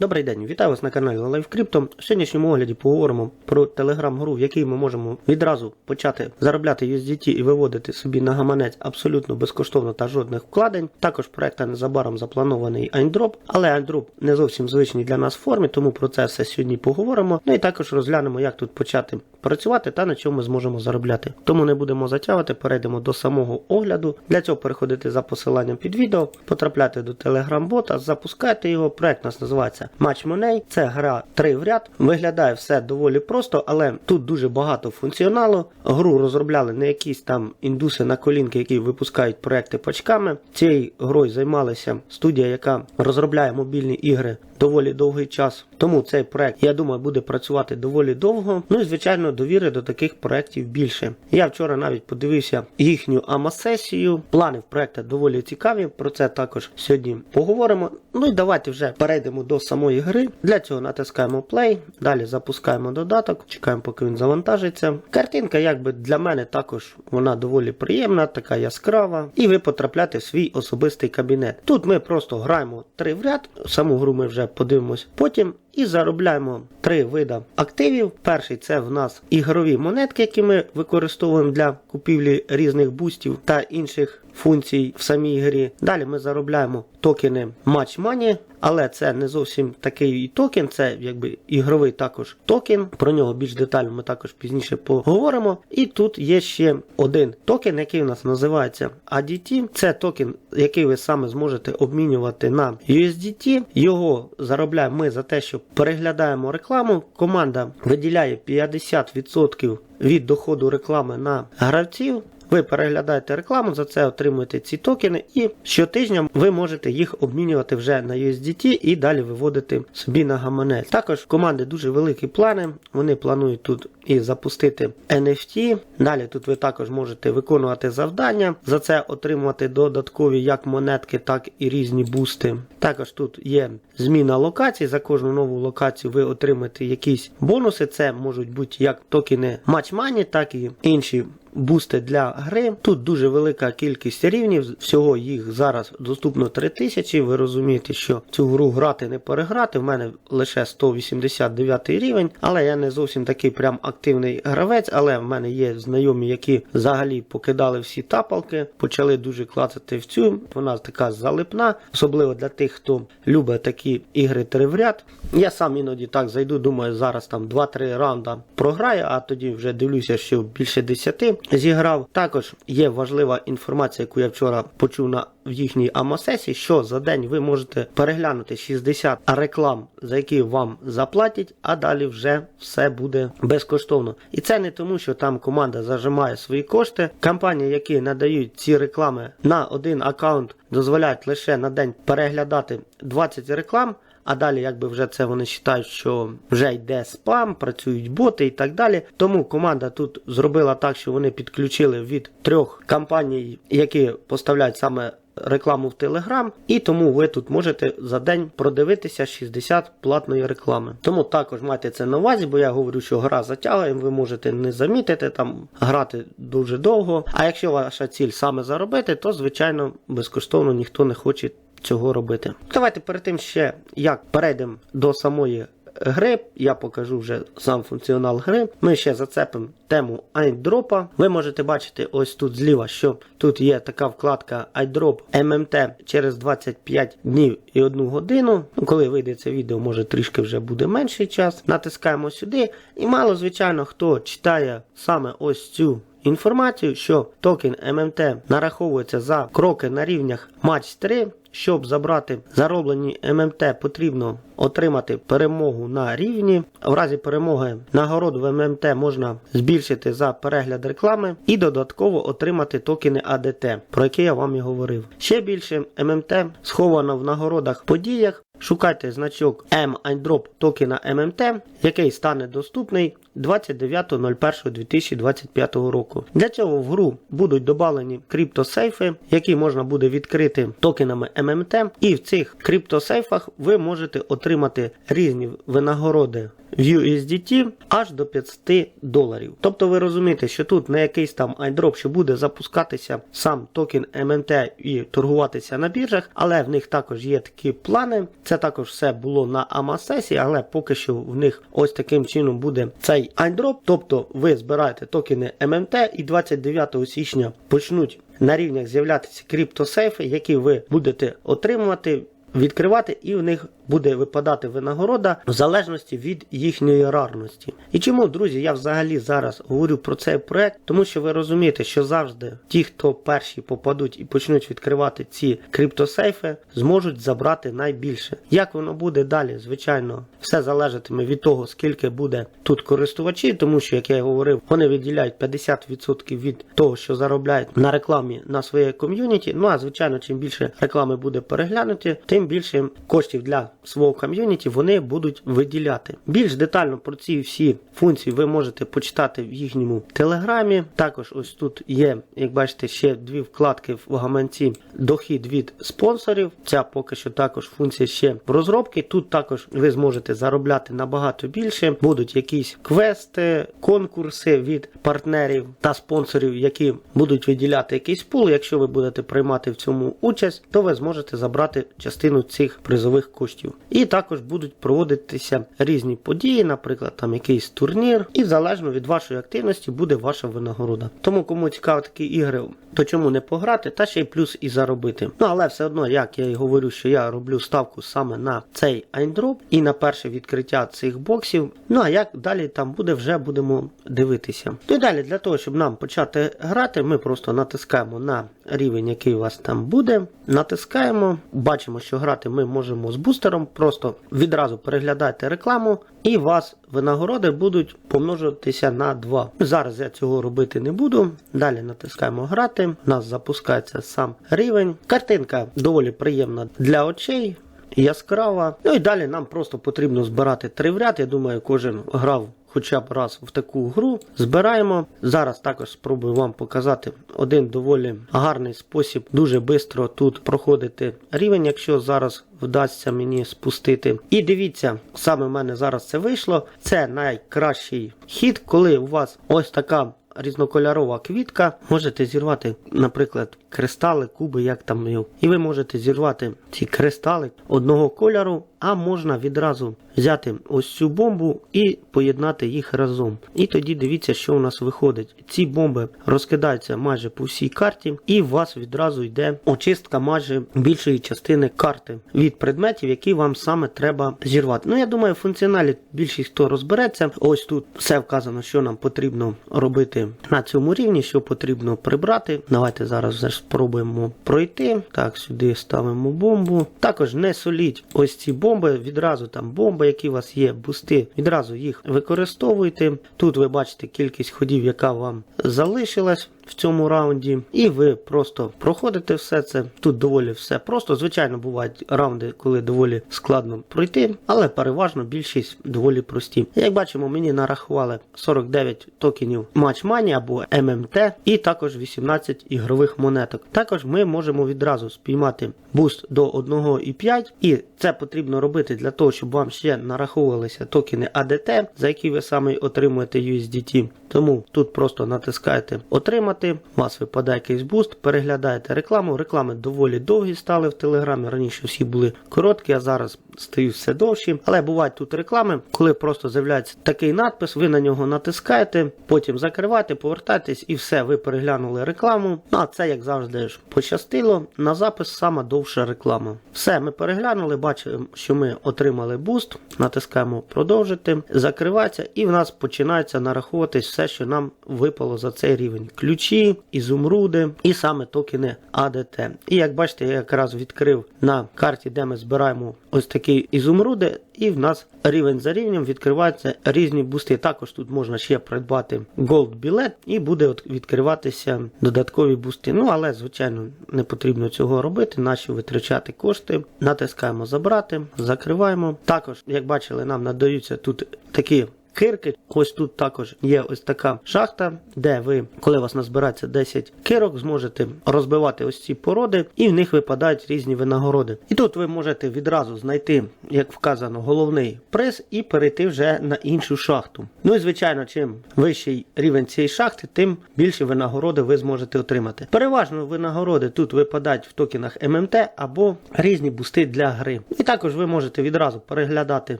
Добрий день, вітаю вас на каналі Live Crypto. В сьогоднішньому огляді поговоримо про телеграм-гру, в якій ми можемо відразу почати заробляти USDT і виводити собі на гаманець абсолютно безкоштовно та жодних вкладень. Також проект незабаром запланований Айндроп, але Айндроп не зовсім звичний для нас формі, тому про це все сьогодні поговоримо. Ну і також розглянемо, як тут почати працювати та на чому ми зможемо заробляти. Тому не будемо затягувати, перейдемо до самого огляду. Для цього переходите за посиланням під відео, потрапляти до телеграм-бота, запускайте його. Проект нас називається Match Money. Це гра 3 в ряд. Виглядає все доволі просто, але тут дуже багато функціоналу. Гру розробляли не якісь там індуси на колінки, які випускають проекти пачками. Цією грою займалася студія, яка розробляє мобільні ігри доволі довгий час. Тому цей проект, я думаю, буде працювати доволі довго. Ну і звичайно, довіри до таких проєктів більше. Я вчора навіть подивився їхню АМА-сесію. Плани в проекту доволі цікаві. Про це також сьогодні поговоримо. Ну і давайте вже перейдемо до самої гри. Для цього натискаємо Play, далі запускаємо додаток, чекаємо, поки він завантажиться. Картинка, якби для мене також вона доволі приємна, така яскрава. І ви потрапляєте в свій особистий кабінет. Тут ми просто граємо три в ряд. Саму гру ми вже подивимось потім. І заробляємо три види активів. Перший це в нас ігрові монетки, які ми використовуємо для купівлі різних бустів та інших функцій в самій грі. Далі ми заробляємо токени Match Money, але це не зовсім такий токен, це якби ігровий також токен. Про нього більш детально ми також пізніше поговоримо. І тут є ще один токен, який у нас називається ADT. Це токен, який ви саме зможете обмінювати на USDT. Його заробляємо ми за те, що переглядаємо рекламу. Команда виділяє 50% від доходу реклами на гравців. Ви переглядаєте рекламу, за це отримуєте ці токени, і щотижня ви можете їх обмінювати вже на USDT і далі виводити собі на гаманець. Також команди дуже великі плани. Вони планують тут і запустити NFT. Далі тут ви також можете виконувати завдання, за це отримувати додаткові як монетки, так і різні бусти. Також тут є зміна локацій. За кожну нову локацію ви отримаєте якісь бонуси. Це можуть бути як токени Match Money, так і інші бусти для гри. Тут дуже велика кількість рівнів, всього їх зараз доступно 3000. Ви розумієте, що цю гру грати не переграти. В мене лише 189 рівень, але я не зовсім такий прям активний гравець. Але в мене є знайомі, які взагалі покидали всі тапалки, почали дуже клацати в цю. Вона така залипна, особливо для тих, хто любить такі ігри три в ряд. Я сам іноді так зайду, думаю, зараз там 2-3 раунда програю, а тоді вже дивлюся, що більше 10 зіграв. Також є важлива інформація, яку я вчора почув на в їхній амосесі, що за день ви можете переглянути 60 реклам, за які вам заплатять, а далі вже все буде безкоштовно. І це не тому, що там команда зажимає свої кошти. Компанії, які надають ці реклами на один аккаунт, дозволяють лише на день переглядати 20 реклам. А далі, якби вже це вони вважають, що вже йде спам, працюють боти і так далі. Тому команда тут зробила так, що вони підключили від трьох компаній, які поставляють саме рекламу в Телеграм, і тому ви тут можете за день продивитися 60 платної реклами. Тому також майте це на увазі, бо я говорю, що гра затягує, ви можете не замітити там грати дуже довго. А якщо ваша ціль саме заробити, то звичайно безкоштовно ніхто не хоче цього робити. Давайте перед тим ще як перейдемо до самої гри, я покажу вже сам функціонал гри. Ми ще зацепимо тему айдропа. Ви можете бачити ось тут зліва, що тут є така вкладка iDrop MMT через 25 днів і 1 годину. Ну, коли вийде це відео, може трішки вже буде менший час. Натискаємо сюди. І мало, звичайно, хто читає саме ось цю. Інформацію, що токен ММТ нараховується за кроки на рівнях матч 3. Щоб забрати зароблені ММТ, потрібно отримати перемогу на рівні. В разі перемоги нагороду в ММТ можна збільшити за перегляд реклами і додатково отримати токени АДТ, про які я вам і говорив. Ще більше ММТ сховано в нагородах подіях. Шукайте значок M-Drop токена MMT, який стане доступний 29.01.2025 року. Для цього в гру будуть додалені криптосейфи, які можна буде відкрити токенами MMT. І в цих криптосейфах ви можете отримати різні винагороди USDT аж до 500 доларів. Тобто ви розумієте, що тут не якийсь там айдроп, що буде запускатися сам токен MNT і торгуватися на біржах, але в них також є такі плани. Це також все було на AMA-сесії, але поки що в них ось таким чином буде цей айдроп. Тобто ви збираєте токени MMT і 29 січня почнуть на рівнях з'являтися криптосейфи, які ви будете отримувати. Відкривати, і в них буде випадати винагорода в залежності від їхньої рарності. І чому, друзі, я взагалі зараз говорю про цей проект, тому що ви розумієте, що завжди ті, хто перші попадуть і почнуть відкривати ці криптосейфи, зможуть забрати найбільше. Як воно буде далі, звичайно, все залежатиме від того, скільки буде тут користувачів, тому що, як я говорив, вони відділяють 50% від того, що заробляють на рекламі на своє ком'юніті. Ну а звичайно, чим більше реклами буде переглянуті, тим більше коштів для свого ком'юніті вони будуть виділяти. Більш детально про ці всі функції ви можете почитати в їхньому телеграмі. Також ось тут є, як бачите, ще дві вкладки в гаманці дохід від спонсорів. Ця поки що також функція ще в розробці. Тут також ви зможете заробляти набагато більше. Будуть якісь квести, конкурси від партнерів та спонсорів, які будуть виділяти якийсь пул. Якщо ви будете приймати в цьому участь, то ви зможете забрати частину цих призових коштів. І також будуть проводитися різні події, наприклад, там якийсь турнір, і залежно від вашої активності буде ваша винагорода. Тому кому цікаві такі ігри, то чому не пограти, та ще й плюс і заробити. Ну але все одно, як я і говорю, що я роблю ставку саме на цей айндроп і на перше відкриття цих боксів. Ну а як далі там буде, вже будемо дивитися. Ну і далі для того, щоб нам почати грати, ми просто натискаємо на рівень, який у вас там буде. Натискаємо, бачимо, що грати ми можемо з бустером. Просто відразу переглядайте рекламу, і вас винагороди будуть помножуватися на 2. Зараз я цього робити не буду. Далі натискаємо грати. У нас запускається сам рівень. Картинка доволі приємна для очей. Яскрава. Ну і далі нам просто потрібно збирати три в ряд. Я думаю, кожен грав хоча б раз в таку гру. Збираємо. Зараз також спробую вам показати один доволі гарний спосіб дуже швидко тут проходити рівень, якщо зараз вдасться мені спустити. І дивіться, саме в мене зараз це вийшло. Це найкращий хід, коли у вас ось така. Різнокольорова квітка, можете зірвати, наприклад, кристали, куби, як там. І ви можете зірвати ці кристали одного кольору, а можна відразу взяти ось цю бомбу і поєднати їх разом. І тоді дивіться, що у нас виходить. Ці бомби розкидаються майже по всій карті, і у вас відразу йде очистка майже більшої частини карти від предметів, які вам саме треба зірвати. Ну я думаю, в функціоналі більшість хто розбереться. Ось тут все вказано, що нам потрібно робити на цьому рівні, що потрібно прибрати. Давайте зараз спробуємо пройти. Так, сюди ставимо бомбу. Також не соліть ось ці бомби. Відразу там бомби, які у вас є, бусти, відразу їх використовуйте. Тут ви бачите кількість ходів, яка вам залишилась. В цьому раунді, і ви просто проходите все це. Тут доволі все просто. Звичайно, бувають раунди, коли доволі складно пройти, але переважно більшість доволі прості. Як бачимо, мені нарахували 49 токенів Money або MMT, і також 18 ігрових монеток. Також ми можемо відразу спіймати буст до 1,5, і це потрібно робити для того, щоб вам ще нараховувалися токени ADT, за які ви саме отримуєте USDT. Тому тут просто натискаєте Отримати, у вас випадає якийсь буст, переглядаєте рекламу. Реклами доволі довгі стали в Телеграмі. Раніше всі були короткі, а зараз стають все довші. Але бувають тут реклами, коли просто з'являється такий надпис, ви на нього натискаєте, потім закриваєте, повертаєтесь і все, ви переглянули рекламу. Ну а це, як завжди, ж пощастило. На запис сама довша реклама. Все, ми переглянули, бачимо, що ми отримали буст, натискаємо продовжити, закривається, і в нас починається нараховуватись все, що нам випало за цей рівень. Ключі, ізумруди і саме токени ADT. І як бачите, я якраз відкрив на карті, де ми збираємо ось такі ізумруди, і в нас рівень за рівнем відкриваються різні бусти. Також тут можна ще придбати Gold білет і буде відкриватися додаткові бусти. Ну, але, звичайно, не потрібно цього робити, наші витрачати кошти. Натискаємо забрати, закриваємо. Також, як бачили, нам надаються тут такі кирки. Ось тут також є ось така шахта, де ви, коли у вас назбирається 10 кирок, зможете розбивати ось ці породи, і в них випадають різні винагороди. І тут ви можете відразу знайти, як вказано, головний приз і перейти вже на іншу шахту. Ну і звичайно, чим вищий рівень цієї шахти, тим більше винагороди ви зможете отримати. Переважно винагороди тут випадають в токенах ММТ або різні бусти для гри. І також ви можете відразу переглядати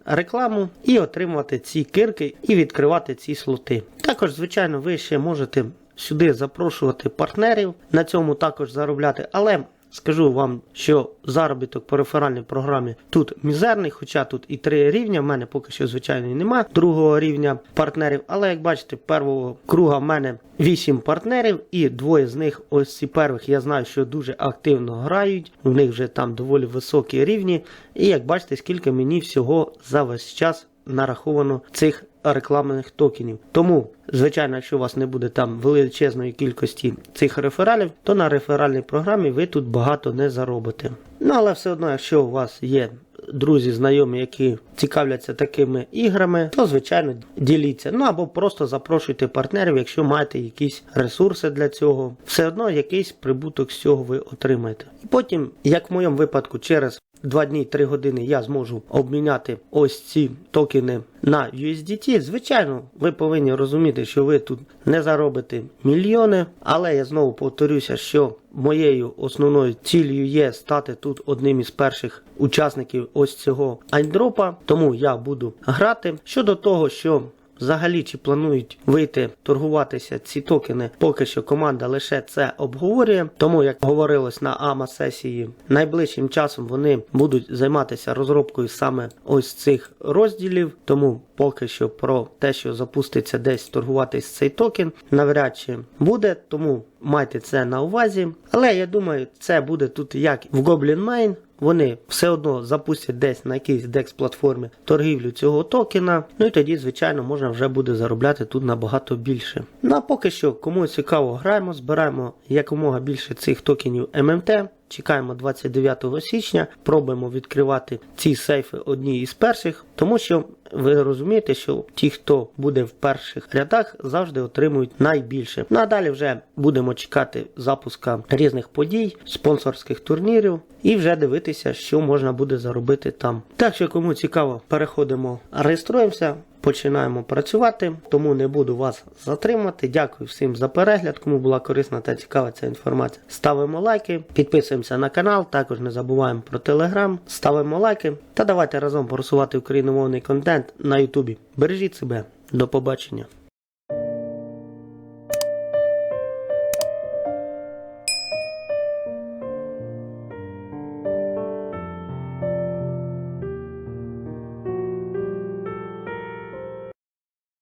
рекламу і отримувати ці кирки і відкривати ці слоти. Також, звичайно, ви ще можете сюди запрошувати партнерів, на цьому також заробляти, але. Скажу вам, що заробіток по реферальній програмі тут мізерний, хоча тут і три рівня. В мене поки що, звичайно, немає другого рівня партнерів. Але як бачите, першого круга в мене 8 партнерів, і двоє з них, ось ці первих, я знаю, що дуже активно грають. У них вже там доволі високі рівні. І як бачите, скільки мені всього за весь час нараховано цих рекламних токенів. Тому, звичайно, якщо у вас не буде там величезної кількості цих рефералів, то на реферальній програмі ви тут багато не заробите. Ну але все одно, якщо у вас є друзі, знайомі, які цікавляться такими іграми, то звичайно діліться. Ну або просто запрошуйте партнерів, якщо маєте якісь ресурси для цього. Все одно якийсь прибуток з цього ви отримаєте. І потім, як в моєму випадку, через 2 дні 3 години я зможу обміняти ось ці токени на USDT. Звичайно, ви повинні розуміти, що ви тут не заробите мільйони, але я знову повторюся, що моєю основною ціллю є стати тут одним із перших учасників ось цього айндропа. Тому я буду грати. Щодо того, що Взагалі, чи планують вийти торгуватися ці токени, поки що команда лише це обговорює. Тому, як говорилось на АМА сесії, найближчим часом вони будуть займатися розробкою саме ось цих розділів. Тому поки що про те, що запуститься десь торгуватись цей токен, навряд чи буде. Тому майте це на увазі. Але я думаю, це буде тут як в Goblin Main. Вони все одно запустять десь на якійсь DEX платформі торгівлю цього токена. Ну і тоді, звичайно, можна вже буде заробляти тут набагато більше. Ну а поки що, кому цікаво, граємо, збираємо якомога більше цих токенів ММТ. Чекаємо 29 січня, пробуємо відкривати ці сейфи одні із перших, тому що ви розумієте, що ті, хто буде в перших рядах, завжди отримують найбільше. Ну а далі вже будемо чекати запуска різних подій, спонсорських турнірів і вже дивитися, що можна буде заробити там. Так що, кому цікаво, переходимо, реєструємося. Починаємо працювати, тому не буду вас затримати. Дякую всім за перегляд. Кому була корисна та цікава ця інформація. Ставимо лайки, підписуємося на канал, також не забуваємо про телеграм, ставимо лайки та давайте разом просувати україномовний контент на Ютубі. Бережіть себе, до побачення.